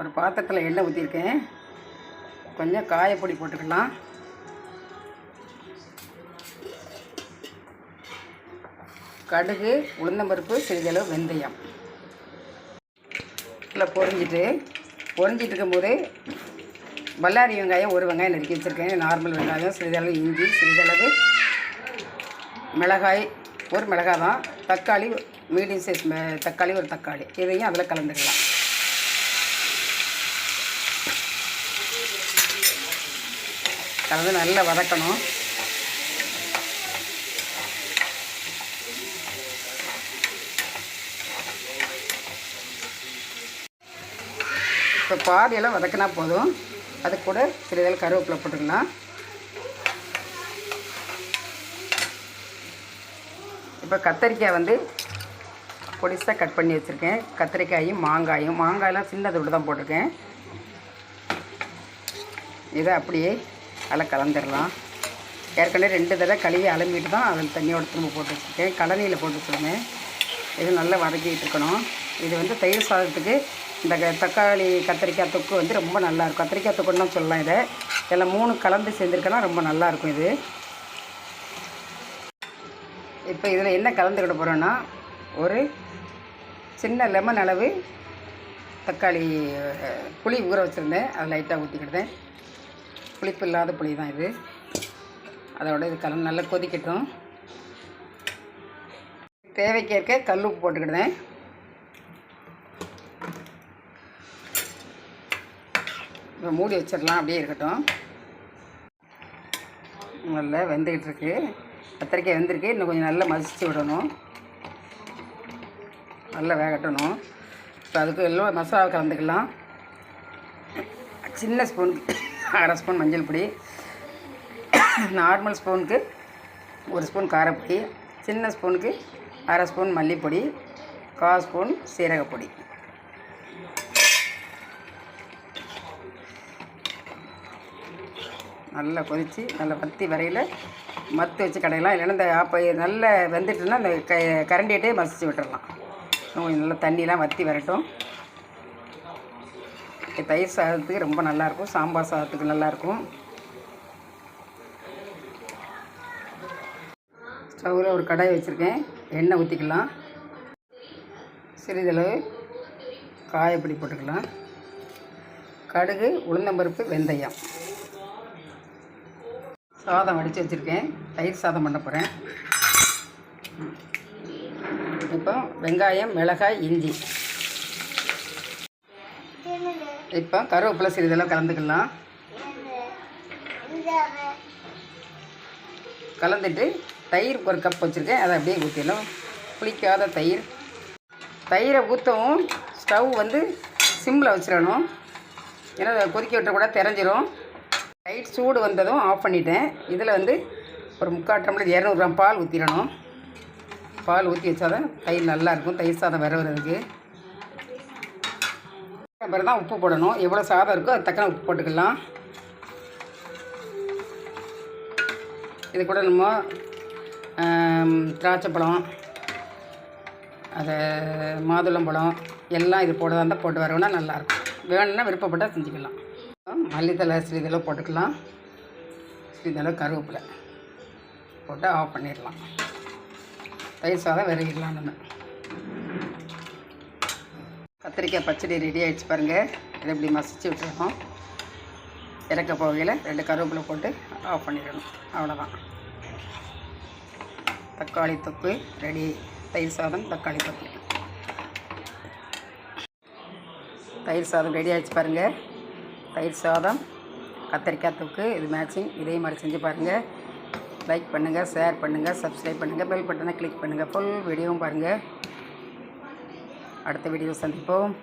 ஒரு பாத்திரத்தில் எண்ணெய் ஊற்றிருக்கேன் கொஞ்சம் காயப்பொடி போட்டுக்கலாம். கடுகு உளுந்தம்பருப்பு சிறிதளவு வெந்தயம். இல்லை பொரிஞ்சிட்டு பொரிஞ்சிட்டு இருக்கும்போது பல்லாரி வெங்காயம் ஒரு வெங்காயம் நறுக்கி வச்சுருக்கேன். நார்மல் வெங்காயம் சிறிதளவு இஞ்சி சிறிதளவு மிளகாய் ஒரு மிளகாய் தான். தக்காளி மீடியம் சைஸ் தக்காளி ஒரு தக்காளி. இதையும் அதில் கலந்துக்கலாம். கலந்து நல்லா வதக்கணும். இப்போ பாதியெல்லாம் வதக்கினா போதும். அது கூட சிறிதளவு கருவேப்பிலை போட்டுக்கலாம். இப்போ கத்தரிக்காய் வந்து பொடிசாக கட் பண்ணி வச்சுருக்கேன். கத்திரிக்காயும் மாங்காயும். மாங்காயெல்லாம் சின்னதை விட்டு தான் போட்டிருக்கேன். இதை அப்படியே அதில் கலந்துடலாம். ஏற்கனவே ரெண்டு தடவை கழுவி அலம்பிட்டு தான் அதில் தண்ணியோட திரும்ப போட்டு வச்சுருக்கேன். கழனியில் போட்டு வச்சுருந்தேன். இது நல்லா வதக்கிட்டு இருக்கணும். இது வந்து தயிர் சாதத்துக்கு இந்த க- தக்காளி கத்திரிக்காய் தொக்கு வந்து ரொம்ப நல்லாயிருக்கும். கத்திரிக்காய் தொக்குன்னு சொல்லலாம் இதை. இதில் மூணு கலந்து சேர்ந்துருக்கனா ரொம்ப நல்லாயிருக்கும் இது. இப்போ இதில் என்ன கலந்துக்கிட போகிறோன்னா ஒரு சின்ன லெமன் அளவு தக்காளி புளி ஊற வச்சுருந்தேன். அதை லைட்டாக ஊற்றிக்கிட்டேன். புளிப்பு இல்லாத புளி தான் இது. அதோட இது கலந்து நல்லா கொதிக்கட்டும். தேவைக்கேற்க கல் உப்பு போட்டுக்கிட்டேன் இப்போ மூடி வச்சிடலாம் அப்படியே இருக்கட்டும். நல்லா வெந்துக்கிட்டு இருக்கு கத்திரிக்காய் வெந்திருக்கு. இன்னும் கொஞ்சம் நல்லா மசிச்சு விடணும். நல்லா வேகட்டணும். இப்போ அதுக்கு எல்லாம் மசாலா கலந்துக்கலாம். சின்ன ஸ்பூனுக்கு அரை ஸ்பூன் மஞ்சள் பொடி நார்மல் ஸ்பூனுக்கு ஒரு ஸ்பூன் காரப்பொடி சின்ன ஸ்பூனுக்கு அரை ஸ்பூன் மல்லிப்பொடி கால் ஸ்பூன் சீரகப்பொடி. நல்லா கொதித்து நல்லா வத்தி வரையில் மத்து வச்சு கடையலாம். இல்லைன்னா இந்த அப்போ நல்லா வெந்துட்டுன்னா அந்த க கரண்டிகிட்டே மசிச்சு விட்டுறலாம். கொஞ்சம் நல்லா தண்ணியெலாம் வற்றி வரட்டும். தயிர் சாதத்துக்கு ரொம்ப நல்லாயிருக்கும். சாம்பார் சாதத்துக்கு நல்லாயிருக்கும். ஸ்டவ்வில் ஒரு கடாய் வச்சுருக்கேன். எண்ணெய் ஊற்றிக்கலாம் சிறிதளவு காயப்பொடி போட்டுக்கலாம். கடுகு உளுந்தம்பருப்பு வெந்தயம். சாதம் வடித்து வச்சுருக்கேன். தயிர் சாதம் பண்ண போகிறேன் இப்போ வெங்காயம் மிளகாய் இஞ்சி. இப்போ கருவேப்பிலை சிறிதளவு கலந்துக்கலாம். கலந்துட்டு தயிர் ஒரு கப் வச்சுருக்கேன். அதை அப்படியே ஊற்றிடலாம் புளிக்காத தயிர். தயிரை ஊற்றவும் ஸ்டவ் வந்து சிம்மில் வச்சிடணும். ஏன்னா அதை கொதிக்க விட்டக்கூட தெரிஞ்சிடும் லைட் சூடு வந்ததும் ஆஃப் பண்ணிட்டேன். இதில் வந்து ஒரு முக்கால் டம்ளர் இரநூறு கிராம் பால் ஊற்றிடணும் பால் ஊற்றி வச்சாதான் தயிர் நல்லாயிருக்கும் தயிர் சாதம் வர வரதுக்கு அப்புறம் தான் உப்பு போடணும். எவ்வளோ சாதம் இருக்கோ அது தக்கன உப்பு போட்டுக்கலாம். இது கூட நம்ம திராட்சை திராட்சைப்பழம் அது மாதுளம்பழம் எல்லாம் இது போடுறதா இருந்தால் போட்டு வரோன்னா நல்லாயிருக்கும். வேணும்னா விருப்பப்பட்டால் செஞ்சுக்கலாம். மல்லித்தலை சிறிதளவு போட்டுக்கலாம். சிறிதளவு கருவேப்பிலை போட்டு ஆஃப் பண்ணிடலாம். தயிர் சாதம் விரைவிடலாம் நம்ம. கத்திரிக்காய் பச்சடி ரெடி ஆகிடுச்சு பாருங்கள் இதை இப்படி மசிச்சு விட்டுருக்கோம் இறக்க போகையில் ரெண்டு கருவேப்பிலை போட்டு ஆஃப் பண்ணிடணும். அவ்வளோதான் தக்காளி தொக்கு ரெடி தயிர் சாதம் தக்காளி தொப்பு தயிர் சாதம் ரெடி ஆகிடுச்சு பாருங்கள் தயிர் சாதம் கத்திரிக்காய் தொக்கு இது மேட்சிங் இதே மாதிரி செஞ்சு பாருங்கள் லைக் பண்ணுங்கள் ஷேர் பண்ணுங்கள் சப்ஸ்கிரைப் பண்ணுங்கள் பெல் பட்டனை கிளிக் பண்ணுங்கள் ஃபுல் வீடியோவும் பாருங்கள் அடுத்த வீடியோ சந்திப்போம்